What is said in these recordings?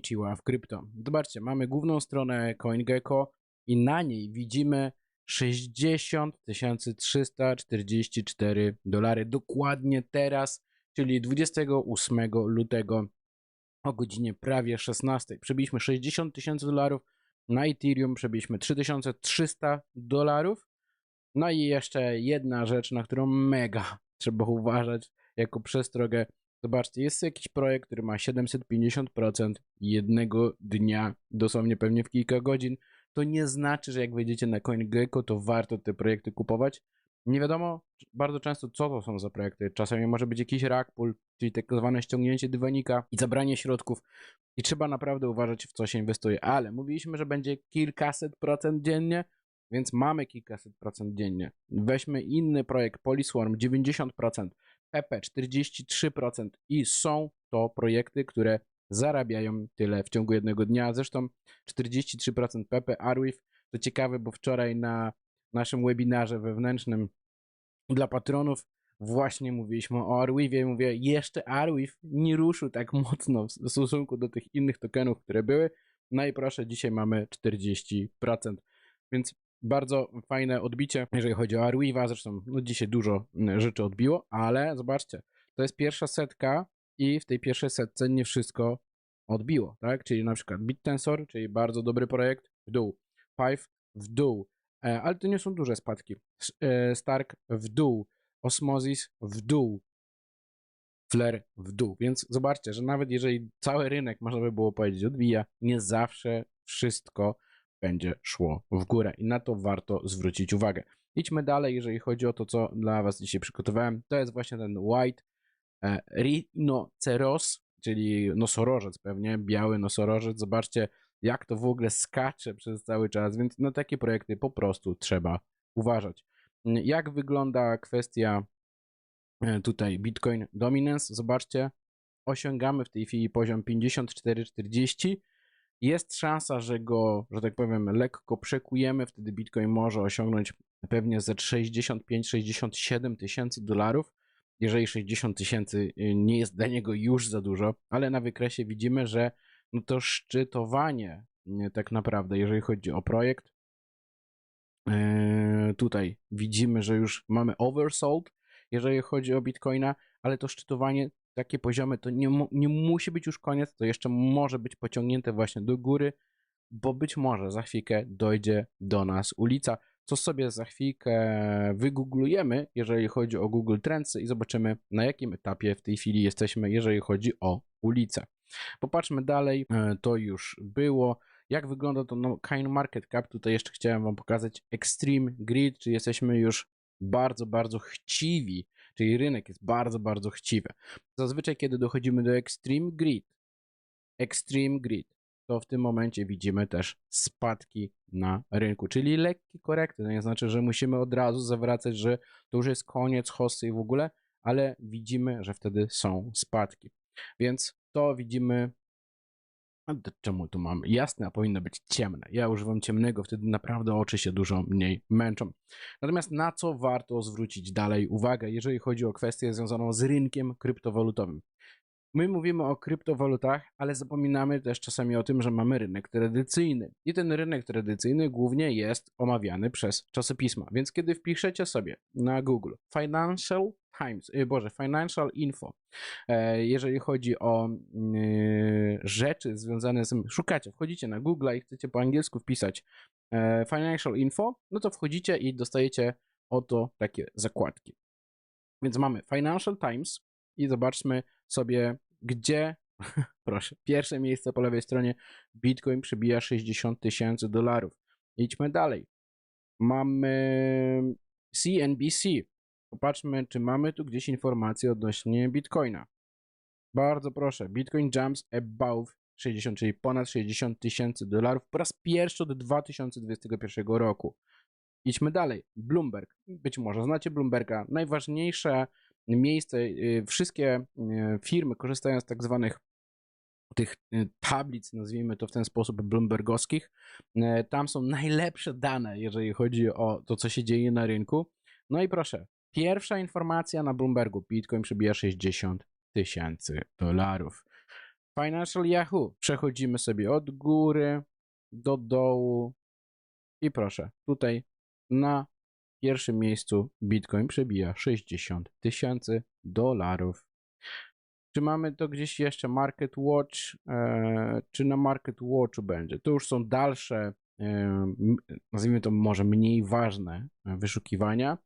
Konnichiwa w krypto. Zobaczcie, mamy główną stronę CoinGecko i na niej widzimy 60 344 dolary. Dokładnie teraz, czyli 28 lutego o godzinie prawie 16. Przebiliśmy 60 tysięcy dolarów. Na Ethereum przebiliśmy 3300 dolarów. No i jeszcze jedna rzecz, na którą mega trzeba uważać jako przestrogę. Zobaczcie, jest jakiś projekt, który ma 750% jednego dnia, dosłownie pewnie w kilka godzin. To nie znaczy, że jak wejdziecie na CoinGecko, to warto te projekty kupować. Nie wiadomo bardzo często, co to są za projekty. Czasami może być jakiś rug pull, czyli tak zwane ściągnięcie dywanika i zabranie środków. I trzeba naprawdę uważać, w co się inwestuje. Ale mówiliśmy, że będzie kilkaset procent dziennie, więc mamy kilkaset procent dziennie. Weźmy inny projekt Poliswarm 90%, PP 43% i są to projekty, które zarabiają tyle w ciągu jednego dnia. Zresztą 43% PP Arwif to ciekawe, bo wczoraj na naszym webinarze wewnętrznym dla patronów właśnie mówiliśmy o Arweavie. Mówię, jeszcze Arweave nie ruszył tak mocno w stosunku do tych innych tokenów, które były. No i proszę, dzisiaj mamy 40%. Więc bardzo fajne odbicie, jeżeli chodzi o Arweave'a. Zresztą no dzisiaj dużo rzeczy odbiło, ale zobaczcie, to jest pierwsza setka i w tej pierwszej setce nie wszystko odbiło, tak? Czyli na przykład BitTensor, czyli bardzo dobry projekt, w dół. Pive w dół, e, ale to nie są duże spadki. E, Stark w dół, Osmosis w dół, Flare w dół. Więc zobaczcie, że nawet jeżeli cały rynek, można by było powiedzieć, odbija, nie zawsze wszystko będzie szło w górę i na to warto zwrócić uwagę. Idźmy dalej, jeżeli chodzi o to, co dla Was dzisiaj przygotowałem. To jest właśnie ten White e, Rhinoceros, czyli nosorożec pewnie, biały nosorożec. Zobaczcie, jak to w ogóle skacze przez cały czas, więc na takie projekty po prostu trzeba uważać. Jak wygląda kwestia e, tutaj Bitcoin Dominance? Zobaczcie, osiągamy w tej chwili poziom 54,40. Jest szansa, że go, że tak powiem, lekko przekujemy, wtedy Bitcoin może osiągnąć pewnie ze 65-67 tysięcy dolarów. Jeżeli 60 tysięcy y, nie jest dla niego już za dużo, ale na wykresie widzimy, że no to szczytowanie tak naprawdę, jeżeli chodzi o projekt, yy, tutaj widzimy, że już mamy oversold, jeżeli chodzi o Bitcoina, ale to szczytowanie, takie poziomy, to nie, nie musi być już koniec, to jeszcze może być pociągnięte właśnie do góry, bo być może za chwilkę dojdzie do nas ulica co sobie za chwilkę wygooglujemy, jeżeli chodzi o Google Trends i zobaczymy na jakim etapie w tej chwili jesteśmy, jeżeli chodzi o ulicę. Popatrzmy dalej, e, to już było. Jak wygląda to no, Kind Market Cap? Tutaj jeszcze chciałem Wam pokazać Extreme Grid, czy jesteśmy już bardzo, bardzo chciwi, czyli rynek jest bardzo, bardzo chciwy. Zazwyczaj, kiedy dochodzimy do Extreme Grid, Extreme Grid, to w tym momencie widzimy też spadki na rynku, czyli lekkie korekty. To nie znaczy, że musimy od razu zawracać, że to już jest koniec hossy i w ogóle, ale widzimy, że wtedy są spadki. Więc to widzimy. Czemu tu mam jasne, a powinno być ciemne? Ja używam ciemnego, wtedy naprawdę oczy się dużo mniej męczą. Natomiast na co warto zwrócić dalej uwagę, jeżeli chodzi o kwestię związaną z rynkiem kryptowalutowym? My mówimy o kryptowalutach, ale zapominamy też czasami o tym, że mamy rynek tradycyjny. I ten rynek tradycyjny głównie jest omawiany przez czasopisma. Więc kiedy wpiszecie sobie na Google Financial Times, y, Boże, Financial Info, e, jeżeli chodzi o y, rzeczy związane z. Szukacie, wchodzicie na Google i chcecie po angielsku wpisać e, Financial Info, no to wchodzicie i dostajecie oto takie zakładki. Więc mamy Financial Times i zobaczmy, sobie, gdzie, proszę, pierwsze miejsce po lewej stronie, Bitcoin przebija 60 tysięcy dolarów. Idźmy dalej. Mamy CNBC. Popatrzmy, czy mamy tu gdzieś informacje odnośnie Bitcoina. Bardzo proszę. Bitcoin jumps above 60, czyli ponad 60 tysięcy dolarów po raz pierwszy od 2021 roku. Idźmy dalej. Bloomberg. Być może znacie Bloomberga. Najważniejsze miejsce, y, wszystkie y, firmy korzystają z tak zwanych tych y, tablic, nazwijmy to w ten sposób, bloombergowskich. Tam są najlepsze dane, jeżeli chodzi o to, co się dzieje na rynku. No i proszę, pierwsza informacja na Bloombergu: Bitcoin przebija 60 tysięcy dolarów. Financial Yahoo. Przechodzimy sobie od góry do dołu i proszę, tutaj na pierwszym miejscu Bitcoin przebija 60 tysięcy dolarów. Czy mamy to gdzieś jeszcze Market Watch? E, czy na Market Watchu będzie? To już są dalsze, e, nazwijmy to może mniej ważne e, wyszukiwania.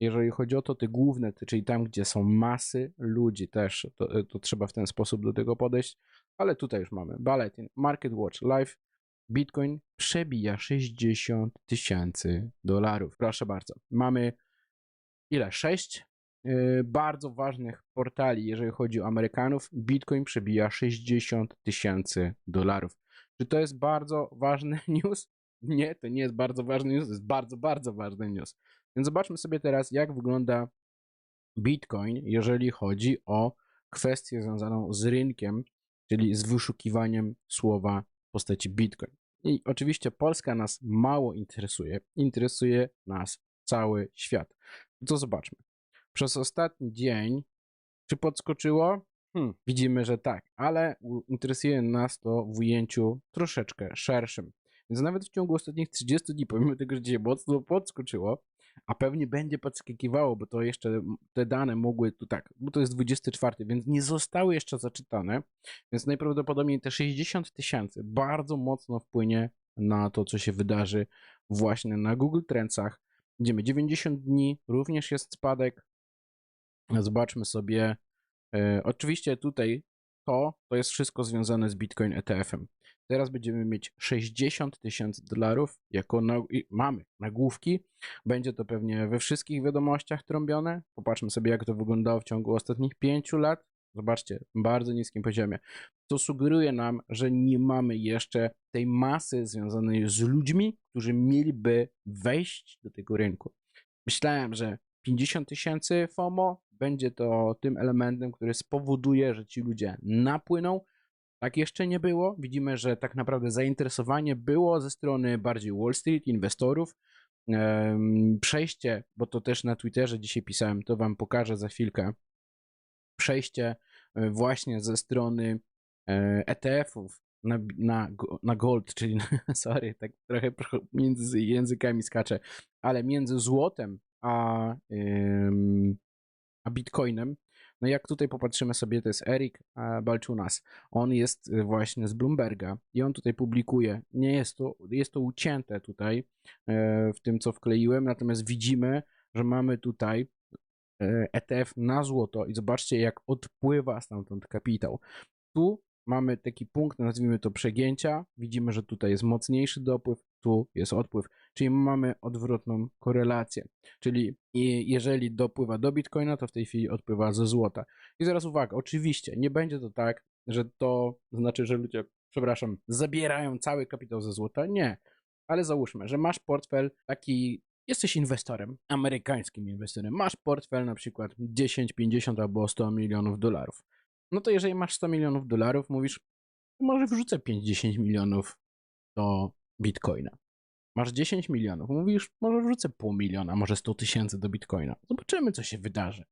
Jeżeli chodzi o to, te główne, czyli tam, gdzie są masy ludzi też, to, to trzeba w ten sposób do tego podejść. Ale tutaj już mamy Balletin, Market Watch Live, Bitcoin przebija 60 tysięcy dolarów. Proszę bardzo. Mamy ile? 6 bardzo ważnych portali, jeżeli chodzi o Amerykanów. Bitcoin przebija 60 tysięcy dolarów. Czy to jest bardzo ważny news? Nie, to nie jest bardzo ważny news, to jest bardzo, bardzo ważny news. Więc zobaczmy sobie teraz, jak wygląda Bitcoin, jeżeli chodzi o kwestię związaną z rynkiem, czyli z wyszukiwaniem słowa w postaci Bitcoin. I oczywiście Polska nas mało interesuje, interesuje nas cały świat. To zobaczmy. Przez ostatni dzień, czy podskoczyło? Hmm, widzimy, że tak, ale interesuje nas to w ujęciu troszeczkę szerszym. Więc nawet w ciągu ostatnich 30 dni, pomimo tego, że dzisiaj mocno podskoczyło, a pewnie będzie podskakiwało, bo to jeszcze te dane mogły tu tak, bo to jest 24, więc nie zostały jeszcze zaczytane, więc najprawdopodobniej te 60 tysięcy bardzo mocno wpłynie na to, co się wydarzy właśnie na Google Trendsach. Idziemy 90 dni, również jest spadek. Zobaczmy sobie. E, oczywiście tutaj to, to jest wszystko związane z Bitcoin ETF-em. Teraz będziemy mieć 60 tysięcy dolarów jako na, mamy nagłówki. Będzie to pewnie we wszystkich wiadomościach trąbione. Popatrzmy sobie, jak to wyglądało w ciągu ostatnich 5 lat. Zobaczcie, bardzo niskim poziomie. To sugeruje nam, że nie mamy jeszcze tej masy związanej z ludźmi, którzy mieliby wejść do tego rynku. Myślałem, że 50 tysięcy FOMO będzie to tym elementem, który spowoduje, że ci ludzie napłyną. Tak jeszcze nie było. Widzimy, że tak naprawdę zainteresowanie było ze strony bardziej Wall Street, inwestorów. Przejście, bo to też na Twitterze dzisiaj pisałem, to wam pokażę za chwilkę. Przejście e, właśnie ze strony e, ETF-ów na, na, go- na gold, czyli sorry, tak trochę między językami skaczę, ale między złotem a, a bitcoinem. No jak tutaj popatrzymy sobie, to jest Erik e, Balchunas. On jest y, właśnie z Bloomberga i on tutaj publikuje. Nie jest to, jest to ucięte tutaj e, w tym, co wkleiłem, natomiast widzimy, że mamy tutaj e, ETF na złoto i zobaczcie, jak odpływa stamtąd kapitał. Tu mamy taki punkt, nazwijmy to przegięcia. Widzimy, że tutaj jest mocniejszy dopływ, tu jest odpływ, czyli mamy odwrotną korelację. Czyli jeżeli dopływa do bitcoina, to w tej chwili odpływa ze złota. I zaraz uwaga, oczywiście nie będzie to tak, że to znaczy, że ludzie, przepraszam, zabierają cały kapitał ze złota. Nie, ale załóżmy, że masz portfel taki, jesteś inwestorem, amerykańskim inwestorem, masz portfel na przykład 10, 50 albo 100 milionów dolarów. No to jeżeli masz 100 milionów dolarów, mówisz, może wrzucę 50 milionów do bitcoina. Masz 10 milionów, mówisz, może wrzucę pół miliona, może 100 tysięcy do bitcoina. Zobaczymy, co się wydarzy.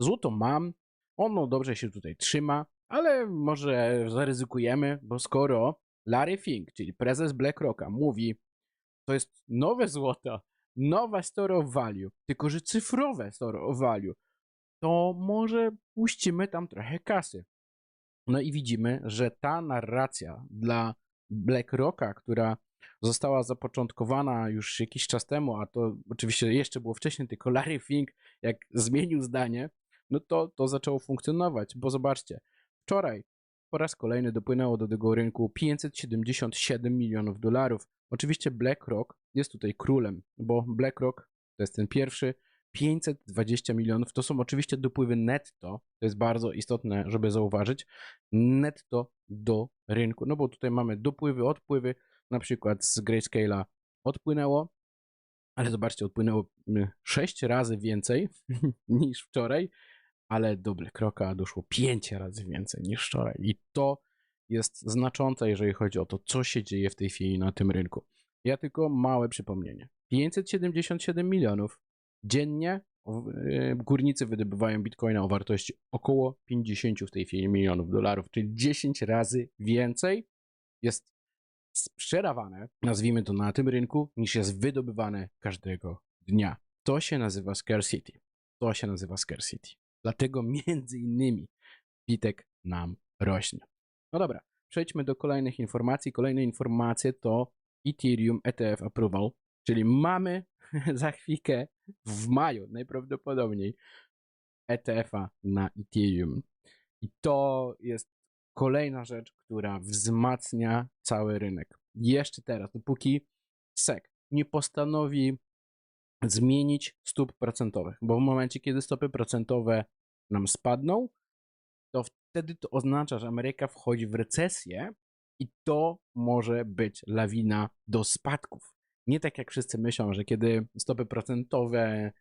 Złoto mam, ono dobrze się tutaj trzyma, ale może zaryzykujemy, bo skoro Larry Fink, czyli prezes BlackRocka, mówi, to jest nowe złoto, nowe store of value, tylko że cyfrowe store of value, to może puścimy tam trochę kasy. No i widzimy, że ta narracja dla BlackRocka, która została zapoczątkowana już jakiś czas temu, a to oczywiście jeszcze było wcześniej, tylko Larry Fink, jak zmienił zdanie, no to to zaczęło funkcjonować, bo zobaczcie, wczoraj po raz kolejny dopłynęło do tego rynku 577 milionów dolarów. Oczywiście BlackRock jest tutaj królem, bo BlackRock to jest ten pierwszy, 520 milionów to są oczywiście dopływy netto, to jest bardzo istotne, żeby zauważyć, netto do rynku, no bo tutaj mamy dopływy, odpływy, na przykład z Grayscale'a odpłynęło, ale zobaczcie, odpłynęło 6 razy więcej niż wczoraj, ale do BlackRocka doszło 5 razy więcej niż wczoraj i to jest znaczące, jeżeli chodzi o to, co się dzieje w tej chwili na tym rynku. Ja tylko małe przypomnienie. 577 milionów dziennie y, górnicy wydobywają bitcoina o wartości około 50 w tej chwili milionów dolarów, czyli 10 razy więcej jest sprzedawane, nazwijmy to na tym rynku, niż jest wydobywane każdego dnia. To się nazywa scarcity. To się nazywa scarcity. Dlatego między innymi bitek nam rośnie. No dobra, przejdźmy do kolejnych informacji. Kolejne informacje to Ethereum ETF Approval, czyli mamy za chwilkę w maju najprawdopodobniej ETF-a na Ethereum. I to jest kolejna rzecz, która wzmacnia cały rynek. Jeszcze teraz, dopóki SEC nie postanowi zmienić stóp procentowych, bo w momencie, kiedy stopy procentowe nam spadną, to wtedy to oznacza, że Ameryka wchodzi w recesję i to może być lawina do spadków. Nie tak jak wszyscy myślą, że kiedy stopy procentowe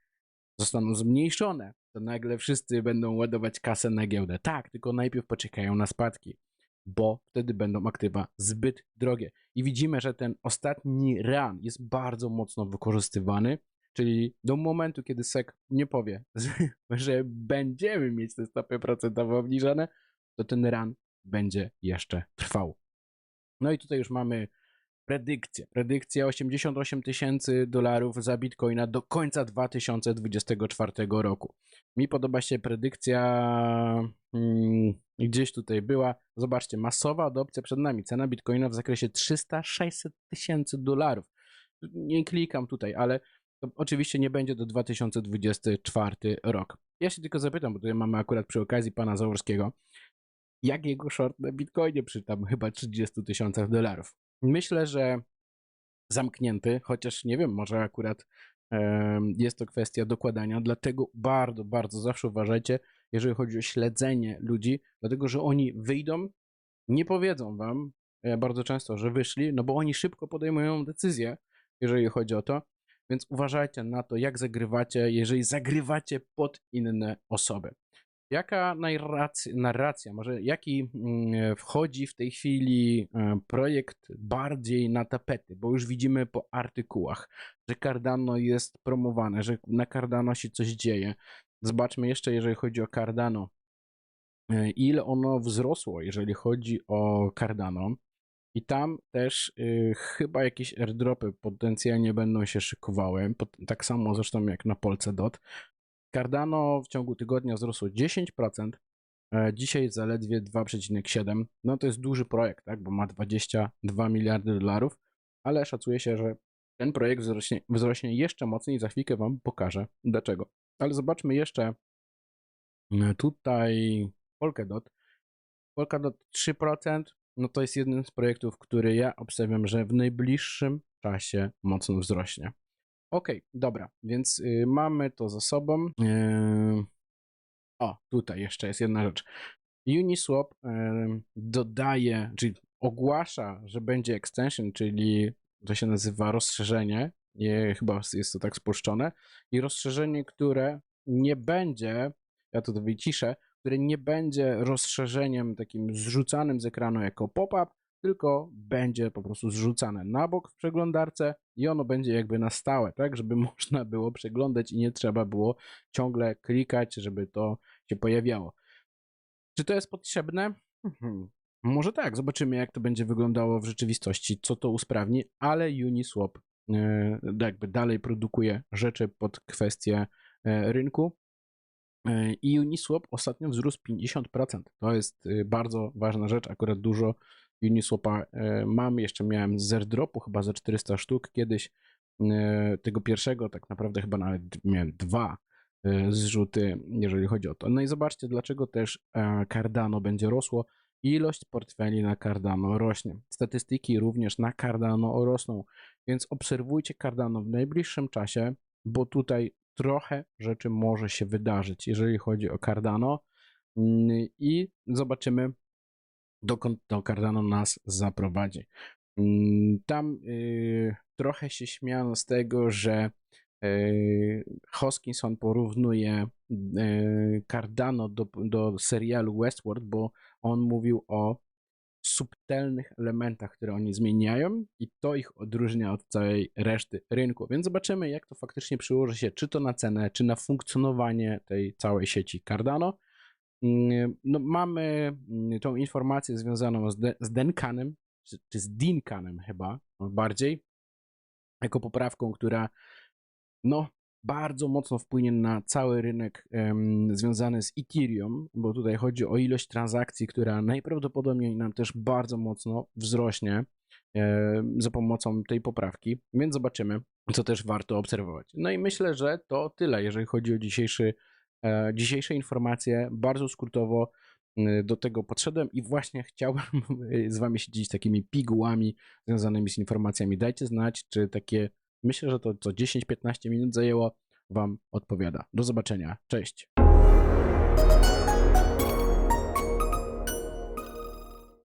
zostaną zmniejszone, to nagle wszyscy będą ładować kasę na giełdę. Tak, tylko najpierw poczekają na spadki, bo wtedy będą aktywa zbyt drogie. I widzimy, że ten ostatni run jest bardzo mocno wykorzystywany, czyli do momentu, kiedy SEC nie powie, że będziemy mieć te stopy procentowe obniżone, to ten run będzie jeszcze trwał. No i tutaj już mamy predykcję. Predykcja 88 tysięcy dolarów za bitcoina do końca 2024 roku. Mi podoba się predykcja hmm, gdzieś tutaj była. Zobaczcie, masowa adopcja przed nami. Cena bitcoina w zakresie 300-600 tysięcy dolarów. Nie klikam tutaj, ale to oczywiście nie będzie do 2024 rok. Ja się tylko zapytam, bo tutaj mamy akurat przy okazji pana Zaworskiego, jak jego short na bitcoinie przy tam chyba 30 tysiącach dolarów. Myślę, że zamknięty, chociaż nie wiem, może akurat jest to kwestia dokładania, dlatego bardzo, bardzo zawsze uważajcie, jeżeli chodzi o śledzenie ludzi, dlatego że oni wyjdą, nie powiedzą wam e, bardzo często, że wyszli, no bo oni szybko podejmują decyzje, jeżeli chodzi o to, więc uważajcie na to, jak zagrywacie, jeżeli zagrywacie pod inne osoby. Jaka narracja, może jaki mm, wchodzi w tej chwili e, projekt bardziej na tapety, bo już widzimy po artykułach, że Cardano jest promowane, że na Cardano się coś dzieje. Zobaczmy jeszcze, jeżeli chodzi o Cardano, e, ile ono wzrosło, jeżeli chodzi o Cardano. I tam też y, chyba jakieś airdropy potencjalnie będą się szykowały, tak samo zresztą jak na Polce.dot. Cardano w ciągu tygodnia wzrosło 10%, e, dzisiaj zaledwie 2,7%. No to jest duży projekt, tak, bo ma 22 miliardy dolarów, ale szacuje się, że ten projekt wzrośnie, wzrośnie jeszcze mocniej za chwilkę Wam pokażę dlaczego. Ale zobaczmy jeszcze e, tutaj Polkadot. Polkadot 3%, no to jest jeden z projektów, który ja obstawiam, że w najbliższym czasie mocno wzrośnie. Ok, dobra, więc y, mamy to za sobą. Yy... O, tutaj jeszcze jest jedna rzecz. Uniswap yy, dodaje, czyli ogłasza, że będzie extension, czyli to się nazywa rozszerzenie. Nie, chyba jest to tak spuszczone. I rozszerzenie, które nie będzie, ja to wyciszę, które nie będzie rozszerzeniem takim zrzucanym z ekranu jako pop-up, tylko będzie po prostu zrzucane na bok w przeglądarce i ono będzie jakby na stałe, tak, żeby można było przeglądać i nie trzeba było ciągle klikać, żeby to się pojawiało. Czy to jest potrzebne? Hmm. Może tak, zobaczymy jak to będzie wyglądało w rzeczywistości, co to usprawni, ale Uniswap e, jakby dalej produkuje rzeczy pod kwestię e, rynku. E, I Uniswap ostatnio wzrósł 50%. To jest bardzo ważna rzecz, akurat dużo Uniswapa e, mam, jeszcze miałem z airdropu chyba za 400 sztuk kiedyś, e, tego pierwszego tak naprawdę chyba nawet miałem dwa e, zrzuty, jeżeli chodzi o to. No i zobaczcie, dlaczego też Cardano będzie rosło. Ilość portfeli na Cardano rośnie. Statystyki również na Cardano rosną, więc obserwujcie Cardano w najbliższym czasie, bo tutaj trochę rzeczy może się wydarzyć, jeżeli chodzi o Cardano mm, i zobaczymy, dokąd to Cardano nas zaprowadzi. Mm, tam y, trochę się śmiano z tego, że y, Hoskinson porównuje y, Cardano do, do serialu Westworld, bo on mówił o subtelnych elementach, które oni zmieniają i to ich odróżnia od całej reszty rynku. Więc zobaczymy, jak to faktycznie przyłoży się, czy to na cenę, czy na funkcjonowanie tej całej sieci Cardano. Mm, No, mamy mm, tą informację związaną z, de, z Denkanem, czy, czy z Dinkanem chyba bardziej, jako poprawką, która no, bardzo mocno wpłynie na cały rynek em, związany z Ethereum, bo tutaj chodzi o ilość transakcji, która najprawdopodobniej nam też bardzo mocno wzrośnie za pomocą tej poprawki, więc zobaczymy, co też warto obserwować. No i myślę, że to tyle, jeżeli chodzi o dzisiejszy, dzisiejsze informacje. Bardzo skrótowo e, do tego podszedłem i właśnie chciałbym z wami się dzielić takimi pigułami związanymi z informacjami. Dajcie znać, czy takie Myślę, że to co 10-15 minut zajęło Wam odpowiada. Do zobaczenia. Cześć.